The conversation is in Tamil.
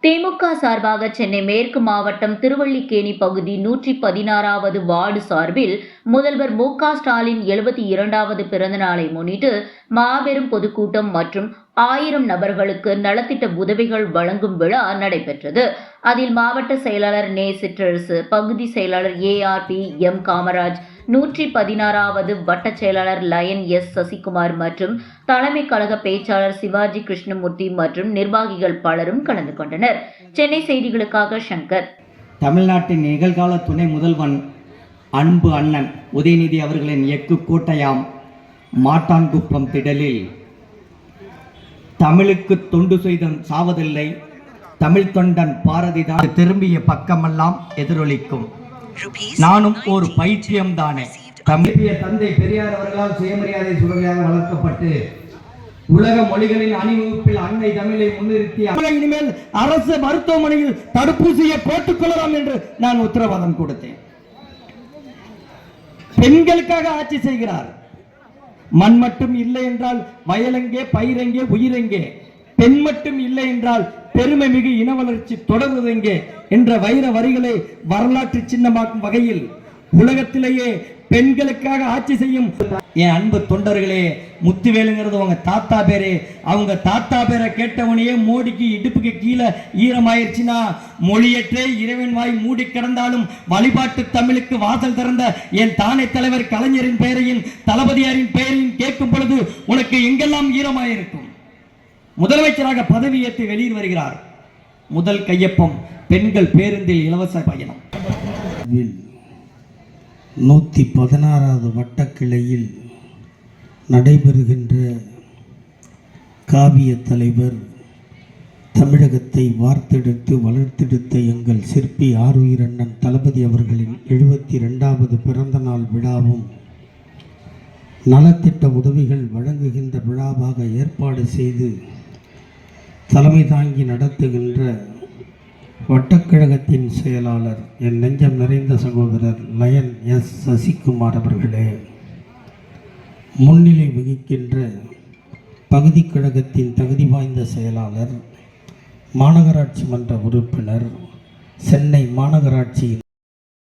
Te திமுக சார்பாக சென்னை மேற்கு மாவட்டம் திருவள்ளிக்கேணி பகுதி நூற்றி பதினாறாவது வார்டு சார்பில் முதல்வர் மு க ஸ்டாலின் எழுபத்தி இரண்டாவது பிறந்த நாளை முன்னிட்டு மாபெரும் பொதுக்கூட்டம் மற்றும் ஆயிரம் நபர்களுக்கு நலத்திட்ட உதவிகள் வழங்கும் விழா நடைபெற்றது. அதில் மாவட்ட செயலாளர் நே. சிற்றரசு பகுதி செயலாளர் ஏஆர்பி எம். காமராஜ் நூற்றி பதினாறாவது வட்ட செயலாளர் லயன் எஸ். சசிகுமார் மற்றும் தலைமை கழக பேச்சாளர் சிவாஜி கிருஷ்ணமூர்த்தி மற்றும் நிர்வாகிகள் பலரும் கலந்து கொண்டனர். சென்னை செய்திகளுக்காக சங்கர். தமிழ்நாட்டின் நிகழ்கால துணை முதல்வன் அன்பு அண்ணன் உதயநிதி அவர்களின் எக்கு கோட்டையாம் மாட்டான்குப்பம் திடலில். தமிழுக்கு தொண்டு செய்தும் சாவதில்லை. தமிழ் தொண்டன் பாரதிதான் திரும்பிய பக்கமெல்லாம் எதிரொலிக்கும். நானும் ஒரு பைத்தியம் தானே தமிழிய தந்தை பெரியார் அவர்களால் சுயமரியாதை சுவையாக வளர்க்கப்பட்டு உலக மொழிகளின் அணிவகுப்பில் அன்னை தமிழை முன்னிறுத்தி இனிமேல் அரசு மருத்துவமனையில் தடுப்பூசியை போட்டுக் கொள்ளலாம் என்று நான் உத்தரவாதம் கொடுத்தேன். பெண்களுக்காக ஆட்சி செய்கிறார். மண் மட்டும் இல்லை என்றால் வயலெங்கே பயிரெங்கே உயிரெங்கே? பெண் மட்டும் இல்லை என்றால் பெருமை மிகு இன வளர்ச்சி தொடர்வதெங்கே என்ற வைர வரிகளை வரலாற்று சின்னமாக்கும் வகையில் உலகத்திலேயே பெண்களுக்காக ஆட்சி செய்யும். என் அன்பு தொண்டர்களே முத்துவேலுங்கிறது உங்க தாத்தா பேரு. அவங்க தாத்தா பேரை கேட்டவனையே மோடிக்கு இடுப்புக்கு கீழே ஈரமாயிருச்சுன்னா மொழியற்றே இறைவன் வாய் மூடி கிடந்தாலும் வழிபாட்டு தமிழுக்கு வாசல் திறந்த என் தானே தலைவர் கலைஞரின் பெயரையும் தளபதியாரின் பெயரையும் கேட்கும் பொழுது உனக்கு எங்கெல்லாம் ஈரமாயிருக்கும்? முதலமைச்சராக பதவியேற்று வெளியில் வருகிறார். முதல் கையொப்பம் பெண்கள் பேருந்தில் இலவச பயணம். நூற்றி பதினாறாவது வட்டக்கிளையில் நடைபெறுகின்ற காவிய தலைவர் தமிழகத்தை வார்த்தெடுத்து வளர்த்தெடுத்த எங்கள் சிற்பி ஆருயிர் தளபதி அவர்களின் எழுபத்தி ரெண்டாவது பிறந்த நாள் விழாவும் நலத்திட்ட உதவிகள் வழங்குகின்ற விழாவாக ஏற்பாடு செய்து தலைமை தாங்கி நடத்துகின்ற வட்டக்கழகத்தின் செயலாளர் என் நெஞ்சம் நிறைந்த சகோதரர் லயன் எஸ். சசிகுமார் அவர்களே. முன்னிலை வகிக்கின்ற பகுதி கழகத்தின் தகுதி வாய்ந்த செயலாளர் மாநகராட்சி மன்ற உறுப்பினர் சென்னை மாநகராட்சியின்